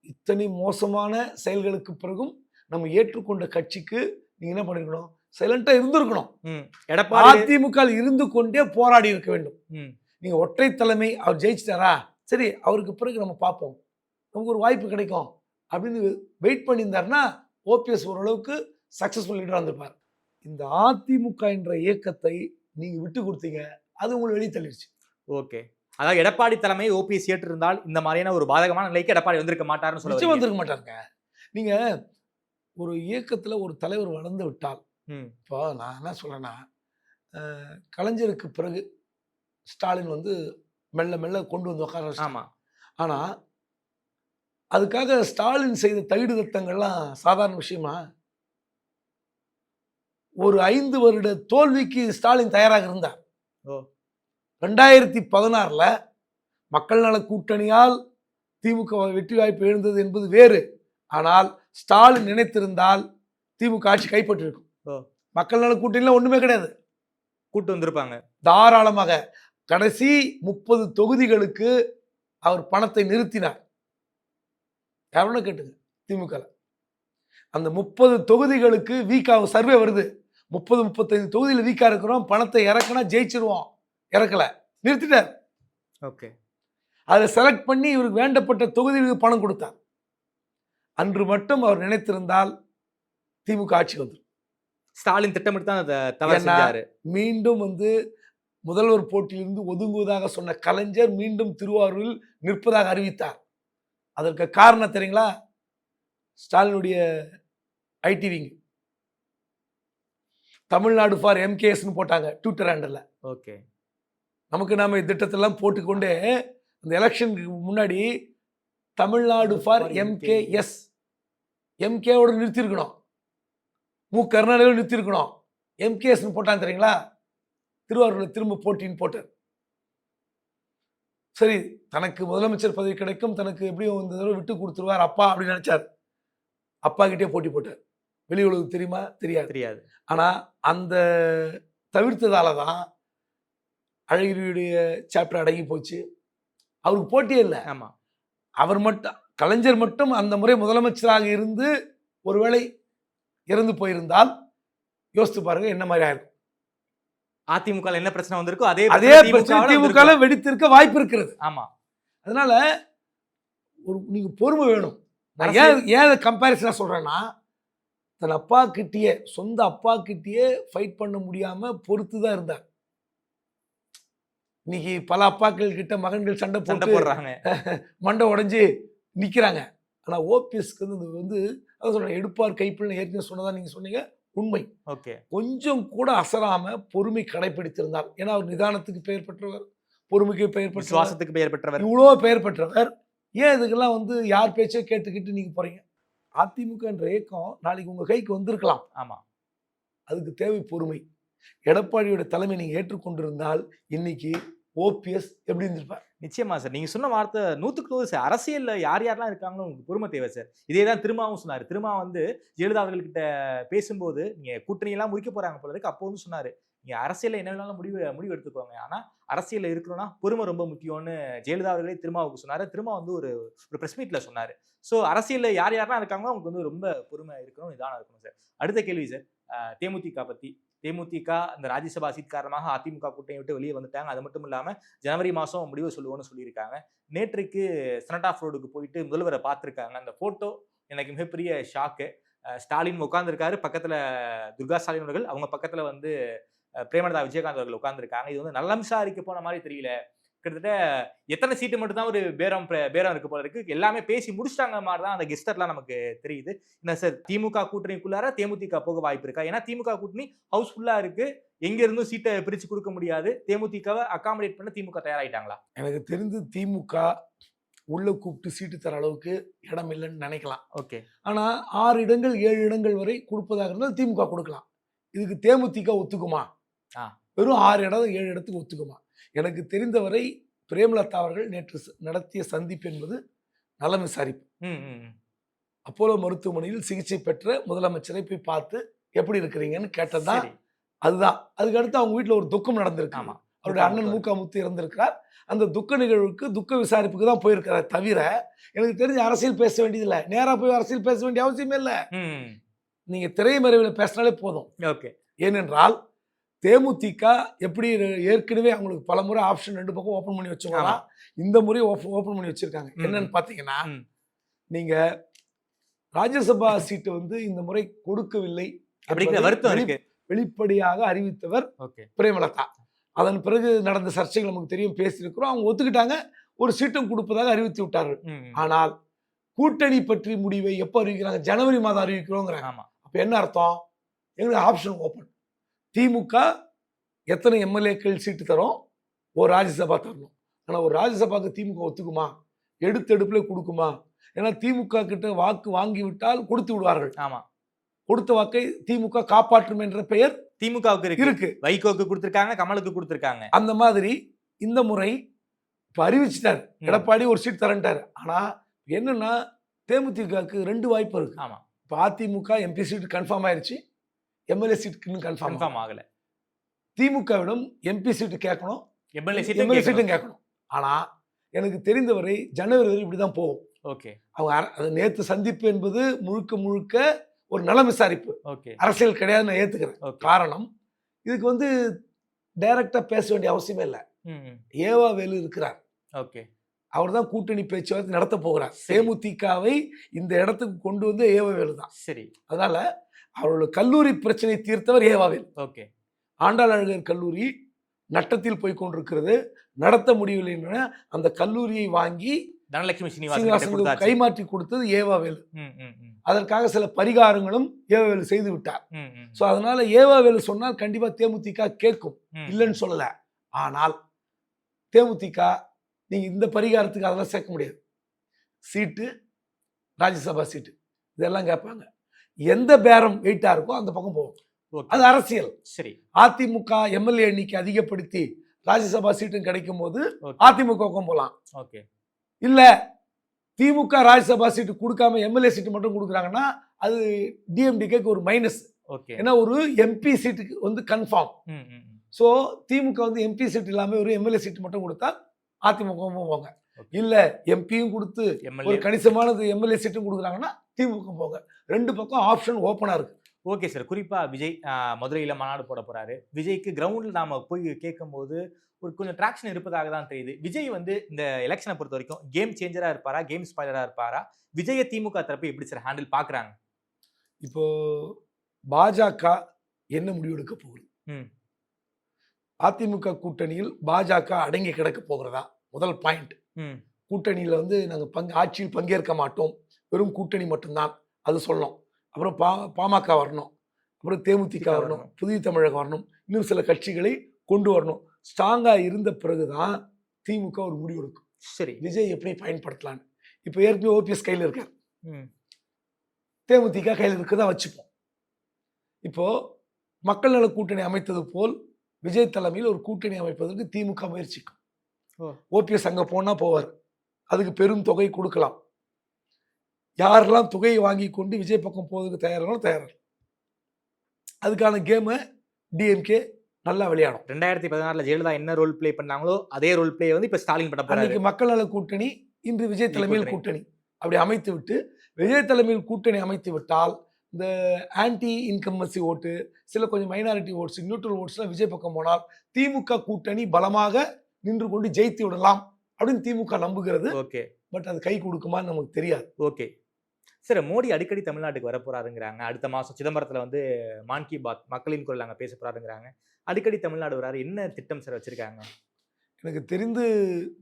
இத்தனை மோசமான செயல்களுக்கு பிறகும் நம்ம ஏற்றுக்கொண்ட கட்சிக்கு நீங்க என்ன பண்ணிருக்கணும்? சைலண்டா இருந்திருக்கணும். எடப்பாடி அதிமுக இருந்து கொண்டே போராடி இருக்க வேண்டும். நீங்க ஒற்றை தலைமை அவர் ஜெயிச்சிட்டாரா? சரி அவருக்கு பிறகு நம்ம பார்ப்போம். நமக்கு ஒரு வாய்ப்பு கிடைக்கும். அப்படின்னு வெயிட் பண்ணியிருந்தாருன்னா ஓபிஎஸ் ஓரளவுக்கு சக்சஸ்ஃபுல் லீடராக இருந்திருப்பார். இந்த அதிமுக என்ற இயக்கத்தை நீங்க விட்டு கொடுத்தீங்க. அது உங்களை வெளியே தள்ளிடுச்சு. ஓகே. அதாவது எடப்பாடி தலைமை ஓபிஎஸ் ஏற்றிருந்தால் இந்த மாதிரியான ஒரு பாதகமான நிலைக்கு எடப்பாடி வந்திருக்க மாட்டாருன்னு சொல்ல. வந்திருக்க மாட்டாருங்க. நீங்க ஒரு இயக்கத்துல ஒரு தலைவர் வளர்ந்து விட்டால். இப்போ நான் என்ன சொல்றேன்னா அஹ், கலைஞருக்கு பிறகு ஸ்டாலின் வந்து மெல்ல மெல்ல கொண்டு வந்து உட்கார வச்சிட்டாங்க. ஆமா ஆனா அதுக்காக ஸ்டாலின் செய்த தகுடுதத்தங்கள்லாம் சாதாரண விஷயமா ஒரு ஐந்து வருட தோல்விக்கு ஸ்டாலின் தயாராக இருந்தார். ரெண்டாயிரத்தி பதினாறுல மக்கள் நல கூட்டணியால் திமுக வெற்றி வாய்ப்பு எழுந்தது என்பது வேறு ஆனால் ஸ்டாலின் நினைத்திருந்தால் திமுக ஆட்சி கைப்பற்றிருக்கும். மக்கள் நல கூட்டணியில ஒண்ணுமே கிடையாது. கூட்டு வந்திருப்பாங்க. தாராளமாக கடைசி முப்பது தொகுதிகளுக்கு அவர் பணத்தை நிறுத்தினார். யாருன்னு கேட்டுங்க திமுக அந்த முப்பது தொகுதிகளுக்கு வீக்கா சர்வே வருது. முப்பது முப்பத்தைந்து தொகுதியில் வீக்கா இருக்கிறோம் பணத்தை இறக்குனா ஜெயிச்சிருவோம். இறக்கல. நிறுத்திட்டார். ஓகே. அதை செலக்ட் பண்ணி இவருக்கு வேண்டப்பட்ட தொகுதிகளுக்கு பணம் கொடுத்தார். அன்று மட்டும் அவர் நினைத்திருந்தால் திமுக ஆட்சி வந்துடும். ஸ்டாலின் திட்டமிட்டு தான் அதை தவறு மீண்டும் வந்து முதல்வர் போட்டியிலிருந்து ஒதுங்குவதாக சொன்ன கலைஞர் மீண்டும் திருவாரூரில் நிற்பதாக அறிவித்தார். அதற்கு காரணம் தெரியுங்களா? ஸ்டாலினுடைய ஐடி விங் தமிழ்நாடு ஃபார் எம்கேஎஸ்னு போட்டாங்க ட்விட்டர் ஹேண்டல்ல. ஓகே. நமக்கு நாம திட்டத்தெல்லாம் போட்டுக்கொண்டே அந்த எலெக்ஷனுக்கு முன்னாடி தமிழ்நாடு ஃபார் எம்கேஎஸ் எம்கேவோட நிறுத்தியிருக்கணும். மு. கருணாநிதியோட நிறுத்தியிருக்கணும். எம்கேஎஸ்னு போட்டான் தெரியுங்களா? திருவாரூரில் திரும்ப போட்டின்னு போட்டார். சரி தனக்கு முதலமைச்சர் பதவி கிடைக்கும் தனக்கு எப்படியும் இந்த தடவை விட்டு கொடுத்துருவார் அப்பா அப்படின்னு நினைச்சார். அப்பா கிட்டே போட்டி போட்டார். வெளி உலகம் தெரியுமா? தெரியாது. தெரியாது. ஆனா அந்த தவிர்த்ததால தான் அழகிரியுடைய சாப்டர் அடங்கி போச்சு. அவருக்கு போட்டியே இல்லை. ஆமா. அவர் மட்டும் கலைஞர் மட்டும் அந்த முறை முதலமைச்சராக இருந்து ஒருவேளை இறந்து போயிருந்தால் யோசித்து பாருங்க என்ன மாதிரி ஆயிருக்கும். அதிமுக என்ன பிரச்சனை வந்திருக்கோ அதே அதே பிரச்சனை திமுக. வெடித்திருக்க வாய்ப்பு இருக்கிறது. ஆமா. அதனால ஒரு நீங்க பொறுமை வேணும். நான் ஏன் ஏன் கம்பேரிசனா சொல்றேன்னா தன் அப்பா கிட்டயே சொந்த அப்பா கிட்டயே ஃபைட் பண்ண முடியாம பொறுத்து தான் இருந்தார். இன்னைக்கு பல அப்பாக்கள் கிட்ட மகன்கள் சண்டை சண்டை போட்டு போடுறாங்க. மண்டை உடைஞ்சு நிக்கிறாங்க. ஆனா ஓபிஎஸ்க்கு வந்து வந்து அதான் சொல்றேன் எடுப்பார் கைப்பிள்ளைன்னு ஏற்கனவே சொன்னதா நீங்க சொன்னீங்க உண்மை. ஓகே. கொஞ்சம் கூட அசராம பொறுமை கடைபிடித்திருந்தார் ஏன்னா அவர் நிதானத்துக்கு பெயர் பெற்றவர் பொறுமைக்கு பெயர் பெற்றவர். விசுவாசத்துக்கு பெயர் பெற்றவர். இவ்வளோ பெயர் பெற்றவர். ஏன் இதுக்கெல்லாம் வந்து யார் பேச்சோ கேட்டுக்கிட்டு நீங்க போறீங்க? அதிமுக என்ற இயக்கம் நாளைக்கு உங்க கைக்கு வந்திருக்கலாம். ஆமா. அதுக்கு தேவை பொறுமை. எடப்பாடியோட தலைமை நீங்க ஏற்றுக்கொண்டிருந்தால் இன்னைக்கு ஓபிஎஸ் எப்படி இருந்திருப்பார்? நிச்சயமா சார். நீங்க சொன்ன வார்த்தை நூத்துக்கு நூறு சார். அரசியல்ல யார் யாரெல்லாம் இருக்காங்களோ உங்களுக்கு பொறுமை தேவை சார். இதே தான் திருமாவும் சொன்னாரு. திருமா வந்து ஜெயலலிதா அவர்கள்கிட்ட பேசும்போது நீங்க கூட்டணியெல்லாம் முடிக்க போறாங்க போல இருக்கு. அப்போ வந்து சொன்னாரு. நீங்க அரசியல்ல என்ன வேணாலும் முடிவு முடிவு எடுத்துக்கோங்க. ஆனா அரசியல்ல இருக்கணும்னா பொறுமை ரொம்ப முக்கியம்னு ஜெயலலிதா அவர்களே திருமாவுக்கு சொன்னாரு. திருமா வந்து ஒரு ஒரு பிரஸ் மீட்ல சொன்னாரு. ஸோ அரசியல்ல யார் யாரெல்லாம் இருக்காங்களோ அவங்களுக்கு வந்து ரொம்ப பொறுமை இருக்கணும் இதான இருக்கணும் சார். அடுத்த கேள்வி சார். தேமுதிக பத்தி தேமுதிக இந்த ராஜ்யசபா சீட் காரணமாக அதிமுக கூட்டணி விட்டு வெளியே வந்துட்டாங்க. அது மட்டும் இல்லாமல் ஜனவரி மாதம் முடிவு சொல்லுவோம்னு சொல்லியிருக்காங்க. நேற்றுக்கு செனட் ஆஃப் ரோடுக்கு போயிட்டு முதல்வரை பார்த்துருக்காங்க. அந்த ஃபோட்டோ எனக்கு மிகப்பெரிய ஷாக்கு ஸ்டாலின் உட்காந்துருக்காரு பக்கத்தில் துர்கா ஸ்டாலின் அவர்கள். அவங்க பக்கத்தில் வந்து பிரேமலதா விஜயகாந்த் அவர்கள் உட்காந்துருக்காங்க இது வந்து நல்ல விசாரிக்க போன மாதிரி தெரியல. கிட்டத்தட்ட எத்தனை சீட்டு மட்டும் தான் ஒரு பேரம் பிர- பேரம் இருக்கு போல இருக்கு. எல்லாமே பேசி முடிச்சிட்டாங்க மாதிரி தான் அந்த கெஸ்டர்லாம் நமக்கு தெரியுது. என்ன சார் திமுக கூட்டணிக்குள்ளார தேமுதிக போக வாய்ப்பு இருக்கா? ஏன்னா திமுக கூட்டணி ஹவுஸ்ஃபுல்லா இருக்கு. எங்க இருந்தும் சீட்டை பிரிச்சு கொடுக்க முடியாது. தேமுதிகவை அகாமடேட் பண்ண திமுக தயாராயிட்டாங்களா? எனக்கு தெரிந்து திமுக உள்ள கூப்பிட்டு சீட்டு தர அளவுக்கு இடம் இல்லைன்னு நினைக்கலாம். ஓகே. ஆனா ஆறு இடங்கள் ஏழு இடங்கள் வரை கொடுப்பதாக இருந்தால் திமுக கொடுக்கலாம். இதுக்கு தேமுதிக ஒத்துக்குமா. வெறும் ஆறு இடம் ஏழு இடத்துக்கு ஒத்துக்குமா? எனக்கு தெரிந்தவரை பிரேமலதா அவர்கள் நேற்று நடத்திய சந்திப்பு என்பது நலம் விசாரிப்பு. அப்போலோ மருத்துவமனையில் சிகிச்சை பெற்ற முதலமைச்சரை போய் பார்த்து எப்படி இருக்கிறீங்கன்னு கேட்டதுதான் சரி. அதுதான். அதுக்கு அடுத்து அவங்க வீட்டில் ஒரு துக்கம் நடந்திருக்கு. ஆமா. அவருடைய அண்ணன் மூக்காமுத்து இறந்திருக்கிறார். அந்த துக்க நிகழ்வுக்கு துக்க விசாரிப்புக்கு தான் போயிருக்கிறார் தவிர எனக்கு தெரிஞ்ச அரசியல் பேச வேண்டியதில்லை. நேரா போய் அரசியல் பேச வேண்டிய அவசியமே இல்லை. ம். நீங்க திரைமறைவில் பேசினாலே போதும். ஓகே. ஏனென்றால் தேமுதிக எப்படி ஏற்கனவே அவங்களுக்கு பல முறை ஆப்ஷன் ரெண்டு பக்கம் ஓபன் பண்ணி வச்சுக்கலாம். இந்த முறை ஓபன் பண்ணி வச்சிருக்காங்க. என்னன்னு பாத்தீங்கன்னா ம். நீங்க ராஜ்யசபா சீட்டு வந்து இந்த முறை கொடுக்கவில்லை அப்படிங்கிற வருத்தம் வெளிப்படையாக அறிவித்தவர் ஓகே. பிரேமலதா. அதன் பிறகு நடந்த சர்ச்சைகள் நமக்கு தெரியும் பேசியிருக்கிறோம். அவங்க ஒத்துக்கிட்டாங்க. ஒரு சீட்டும் கொடுப்பதாக அறிவித்து விட்டார்கள். ஆனால் கூட்டணி பற்றி முடிவை எப்போ அறிவிக்கிறாங்க? ஜனவரி மாதம் அறிவிக்கிறோங்கிறாங்க. அப்போ என்ன அர்த்தம்? எங்களுக்கு ஆப்ஷன் ஓப்பன் திமுக எத்தனை எம்எல்ஏக்கள் சீட்டு தரும்? ஒரு ராஜ்யசபா தரணும். ஆனால் ஒரு ராஜ்யசபாக்கு திமுக ஒத்துக்குமா? எடுத்தெடுப்புல கொடுக்குமா? ஏன்னா திமுக கிட்ட வாக்கு வாங்கி விட்டால் கொடுத்து விடுவார்கள். ஆமா. கொடுத்த வாக்கை திமுக காப்பாற்றும் என்ற பெயர் திமுகவுக்கு இருக்கு. இருக்கு. வைகோக்கு கொடுத்திருக்காங்க கமலுக்கு கொடுத்திருக்காங்க. அந்த மாதிரி இந்த முறை இப்போ அறிவிச்சிட்டார். எடப்பாடி ஒரு சீட் தரன்ட்டார். ஆனா என்னன்னா தேமுதிகக்கு ரெண்டு வாய்ப்பு இருக்கு. ஆமா. இப்போ அதிமுக எம்பி சீட் கன்ஃபார்ம் ஆயிருச்சு. எம்எல்ஏ சீட்டுக்கு இன்னும் கன்ஃபார்ம் கன்ஃபார்ம் ஆகல. திமுகவிடம் எம்பி சீட்டு கேட்கணும். எம்எல்ஏ எம்எல்ஏ சீட்டு சீட்டும் கேட்கணும். ஆனா எனக்கு தெரிந்தவரை ஜனவரி வரை இப்படிதான் போகும். ஓகே. அவங்க நேத்து சந்திப்பு என்பது முழுக்க முழுக்க ஒரு நலம் விசாரிப்பு. ஓகே. அரசியல் கிடையாது நான் ஏத்துக்கிறேன். ஓகே. காரணம் இதுக்கு வந்து டைரக்டா பேச வேண்டிய அவசியமே இல்லை. ஏவா வேலு இருக்கிறார். ஓகே. அவர் தான் கூட்டணி பேச்சுவார்த்தை நடத்த போகிறார். தேமுதிகவை இந்த இடத்துக்கு கொண்டு வந்து ஏவா வேலு தான் சரி. அதனால அவரோட கல்லூரி பிரச்சனை தீர்த்தவர் ஏவா வேலு ஓகே. ஆண்டாள் அழகர் கல்லூரி நட்டத்தில் போய் கொண்டிருக்கிறது. நடத்த முடியவில்லை என்ற அந்த கல்லூரியை வாங்கி தனலட்சுமி சீனிவாசன் கைமாற்றி கொடுத்தது ஏவாவேலு. அதற்காக சில பரிகாரங்களும் ஏவாவேலு செய்து விட்டார். ஸோ அதனால ஏவாவேலு சொன்னால் கண்டிப்பா தேமுதிக கேட்கும். இல்லைன்னு சொல்லல. ஆனால் தேமுதிக நீங்க இந்த பரிகாரத்துக்கு அதெல்லாம் சேர்க்க முடியாது. சீட்டு ராஜ்யசபா சீட்டு. இதெல்லாம் கேட்பாங்க. எந்த பேரம் வெயிட்டா இருக்கோ அந்த பக்கம் போகும். அது அரசியல். சரி. அதிமுக எம்எல்ஏ எண்ணிக்கை அதிகப்படுத்தி ராஜ்யசபா சீட்டும் கிடைக்கும் போது ஓகே அதிமுகவுக்கும் போகலாம் ஓகே. இல்ல திமுக ராஜ்யசபா சீட்டு கொடுக்காம எம்எல்ஏ சீட்டு மட்டும் கொடுக்குறாங்கன்னா அது டிஎம்டிகேக்கு ஒரு மைனஸ் ஓகே. ஏன்னா ஒரு எம்பி சீட்டுக்கு வந்து கன்ஃபார்ம். ஸோ திமுக வந்து எம்பி சீட் இல்லாம ஒரு எம்எல்ஏ சீட்டு மட்டும் கொடுத்தா அதிமுகவும் போவாங்க. இல்ல எம்பியும் கொடுத்து ஒரு கணிசமானது எம்எல்ஏ சீட்டும் கொடுக்குறாங்கன்னா திமுக போங்க. ரெண்டு பக்கம் ஆப்ஷன் ஓப்பனா இருக்கு. ஓகே சார் குறிப்பா விஜய் மதுரையில மாநாடு போட போறாரு. விஜய்க்கு கிரவுண்ட்ல நாம போய் கேட்கும்போது ஒரு கொஞ்சம் ட்ராக்ஷன் இருப்பதாக தான் தெரியுது. விஜய் வந்து இந்த எலெக்ஷனை பொறுத்த வரைக்கும் கேம் சேஞ்சரா இருப்பாரா? கேம் ஸ்பாய்லரா இருப்பாரா? விஜய திமுக தரப்பு எப்படி சார் ஹேண்டில் பாக்குறாங்க? இப்போ பாஜக என்ன முடிவு எடுக்க போகுது. அதிமுக கூட்டணியில் பாஜக அடங்கி கிடக்க போகிறதா? முதல் பாயிண்ட் கூட்டணியில் வந்து நாங்கள் பங்கு ஆட்சியில் பங்கேற்க மாட்டோம். வெறும் கூட்டணி மட்டும்தான். அது சொல்லணும். அப்புறம் பா பாமக வரணும். அப்புறம் தேமுதிக வரணும். புதிய தமிழகம் வரணும். இன்னும் சில கட்சிகளை கொண்டு வரணும். ஸ்ட்ராங்காக இருந்த பிறகுதான் திமுக ஒரு முடிவு எடுக்கும். சரி. விஜய் எப்படி பயன்படுத்தலான்னு. இப்போ ஏற்கனவே ஓபிஎஸ் கையில் இருக்கார். தேமுதிக கையில் இருக்கதான் வச்சுப்போம். இப்போ மக்கள் நல கூட்டணி அமைத்தது போல் விஜய் தலைமையில் ஒரு கூட்டணி அமைப்பதற்கு திமுக முயற்சிக்கும். ஓபிஎஸ் அங்க போனா போவார். அதுக்கு பெரும் தொகை கொடுக்கலாம். யாரெல்லாம் தொகையை வாங்கி கொண்டு விஜய் பக்கம் போவதற்கு தயாரானோ தயாரா அதுக்கான கேமை டிஎம்கே நல்லா விளையாடும். ரெண்டாயிரத்தி பதினாறுல ஜெயலலிதா என்ன ரோல் ப்ளே பண்ணாங்களோ அதே ரோல் ப்ளே வந்து இப்ப ஸ்டாலின் பண்ண போறாரு. மக்கள் நல கூட்டணி இன்று விஜய் தலைமையில் கூட்டணி. அப்படி அமைத்து விட்டு விஜய் தலைமையில் கூட்டணி அமைத்து விட்டால் இந்த ஆன்டி இன்கம்பன்சி ஓட்டு சில கொஞ்சம் மைனாரிட்டி ஓட்ஸ் நியூட்ரல் ஓட்ஸ்லாம் விஜய் பக்கம் போனால் திமுக கூட்டணி பலமாக நின்று கொண்டு ஜெயித்து விடலாம் அப்படின்னு திமுக நம்புகிறது. ஓகே. பட் அது கை கொடுக்குமான்னு நமக்கு தெரியாது. ஓகே. சார் மோடி அடிக்கடி தமிழ்நாட்டுக்கு வர போறாருங்கிறாங்க அடுத்த மாசம் சிதம்பரத்துல வந்து மான் கி பாத் மக்களின் குரல் அங்க பேச போறாருங்கிறாங்க. அடிக்கடி தமிழ்நாடு வராரு. என்ன திட்டம் சார் வச்சிருக்காங்க? எனக்கு தெரிந்து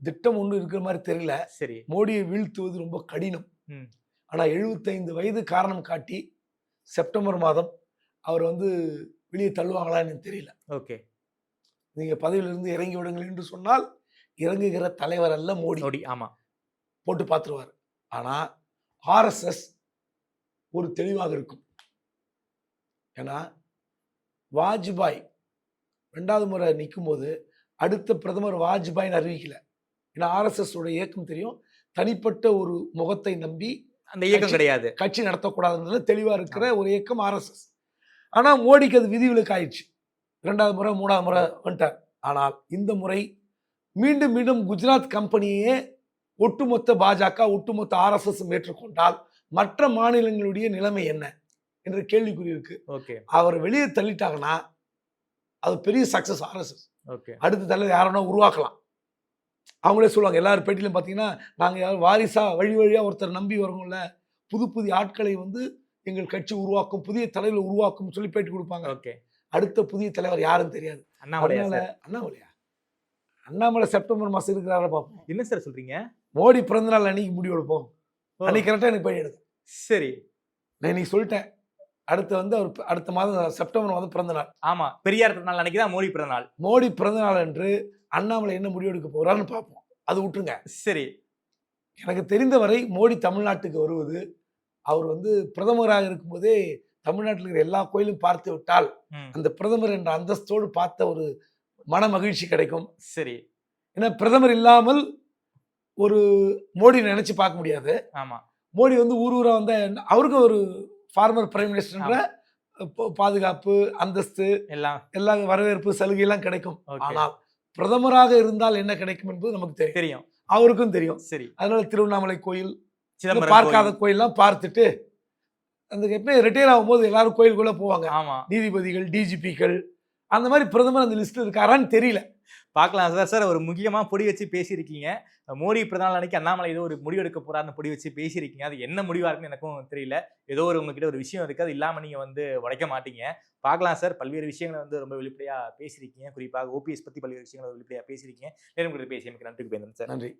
திட்டம் ஒன்று இருக்கிற மாதிரி தெரியல. சரி. மோடியை வீழ்த்துவது ரொம்ப கடினம். ம். ஆனால் எழுபத்தைந்து வயது காரணம் காட்டி செப்டம்பர் மாதம் அவர் வந்து வெளியே தள்ளுவாங்களான்னு தெரியல. ஓகே. நீங்க பதவியிலிருந்து இறங்கி விடுங்கள் என்று சொன்னால் இறங்குகிற தலைவர் அல்ல மோடி. மோடி ஆமா. போட்டு பார்த்துருவார். ஆனா ஆர்எஸ்எஸ் ஒரு தெளிவாக இருக்கும். ஏன்னா வாஜ்பாய் ரெண்டாவது முறை நிற்கும்போது அடுத்த பிரதமர் வாஜ்பாய்னு அறிவிக்கல. ஏன்னா ஆர்எஸ்எஸ் உடைய இயக்கம் தெரியும். தனிப்பட்ட ஒரு முகத்தை நம்பி அந்த இயக்கம் கிடையாது. கட்சி நடத்தக்கூடாதுன்றது தெளிவா இருக்கிற ஒரு இயக்கம் ஆர்எஸ்எஸ் ஆனா மோடிக்கு அது விதிவிலக்கு ஆயிடுச்சு. இரண்டாவது முறை மூணாவது முறை வந்துட்டார். ஆனால் இந்த முறை மீண்டும் மீண்டும் குஜராத் கம்பெனியே ஒட்டுமொத்த பாஜக ஒட்டுமொத்த ஆர்எஸ்எஸ் ஏற்றுக்கொண்டால் மற்ற மாநிலங்களுடைய நிலைமை என்ன என்ற கேள்விக்குறி இருக்கு. ஓகே. அவர் வெளியே தள்ளிட்டாங்கன்னா அது பெரிய சக்சஸ் ஆர்எஸ்எஸ் ஓகே. அடுத்த தலைவர் யாரனா உருவாக்கலாம். அவங்களே சொல்லுவாங்க எல்லாரும் பேட்டிலும் பார்த்தீங்கன்னா நாங்கள் யாரும் வாரிசா வழி வழியாக ஒருத்தர் நம்பி வரோம்ல புது புதிய ஆட்களை வந்து எங்கள் கட்சி உருவாக்கும் புதிய தலைவர் உருவாக்கும் சொல்லி பேட்டி கொடுப்பாங்க. ஓகே. அடுத்த புதிய தலைவர் யாருன்னு தெரியாது. அண்ணாமலையா அண்ணாமலையா? அண்ணாமலை செப்டம்பர் மாசம் இருக்கிறார பார்ப்போம் என்ன சார் சொல்றீங்க? மோடி பிறந்தநாள் அன்னைக்கு முடிவு எடுப்போம். அன்னைக்கு கரெக்டாக எனக்கு பையன் எடுக்கும். சரி. நான் இன்னைக்கு சொல்லிட்டேன். அடுத்து வந்து அவர் அடுத்த மாதம் செப்டம்பர் மாதம் பிறந்த நாள் ஆமா பெரியார் பிறந்த நாள் அன்னைக்கு தான் மோடி பிறந்த நாள் மோடி பிறந்த நாள் அன்று அண்ணாமலை என்ன முடிவு எடுக்க போறான்னு பார்ப்போம். அது விட்டுருங்க. சரி. எனக்கு தெரிந்தவரை மோடி தமிழ்நாட்டுக்கு வருவது அவர் வந்து பிரதமராக இருக்கும்போதே தமிழ்நாட்டில் இருக்கிற எல்லா கோயிலும் பார்த்து விட்டால் அந்த பிரதமர் என்ற அந்தஸ்தோடு பார்த்த ஒரு மன மகிழ்ச்சி கிடைக்கும். சரி. ஏன்னா பிரதமர் இல்லாமல் ஒரு மோடி நினைச்சு பார்க்க முடியாது. ஆமா. மோடி வந்து ஊர் ஊரா வந்த அவருக்கு ஒரு ஃபார்மர் பிரைம் மினிஸ்டர்ன்ற பாதுகாப்பு அந்தஸ்து எல்லாம். எல்லா வரவேற்பு சலுகை எல்லாம் கிடைக்கும் ஆனால் பிரதமராக இருந்தால் என்ன கிடைக்கும் என்பது நமக்கு தெரியும். தெரியும். அவருக்கும் தெரியும். சரி. அதனால திருவண்ணாமலை கோயில் பார்க்காத கோயில். கோயில்லாம் பார்த்துட்டு அந்த எப்பவுமே ரிட்டையர் ஆகும்போது எல்லாரும் கோயிலுக்குள்ள போவாங்க. ஆமா. நீதிபதிகள் டிஜிபிகள் அந்த மாதிரி பிரதமர் அந்த லிஸ்ட்ல இருக்காரான்னு தெரியல. பார்க்கலாம். சார் சார் ஒரு முக்கியமா பொடி வச்சு பேசியிருக்கீங்க. மோடி பிறந்த அன்னைக்கு அண்ணாமலை ஏதோ ஒரு முடிவு எடுக்க போறாருன்னு பொடி வச்சு பேசியிருக்கீங்க. அது என்ன முடிவாக இருக்குன்னு எனக்கும் தெரியல. ஏதோ ஒரு உங்ககிட்ட ஒரு விஷயம் இருக்கு. அது இல்லாம நீங்க வந்து உடைக்க மாட்டீங்க. பார்க்கலாம் சார். பல்வேறு விஷயங்களை வந்து ரொம்ப வெளிப்படையா பேசியிருக்கீங்க. குறிப்பாக ஓபிஎஸ் பத்தி பல்வேறு விஷயங்களை வெளிப்படையா பேசியிருக்கீங்க. நேரம் கூட பேசி எனக்கு நன்றி. பேசுறேன் சார். நன்றி.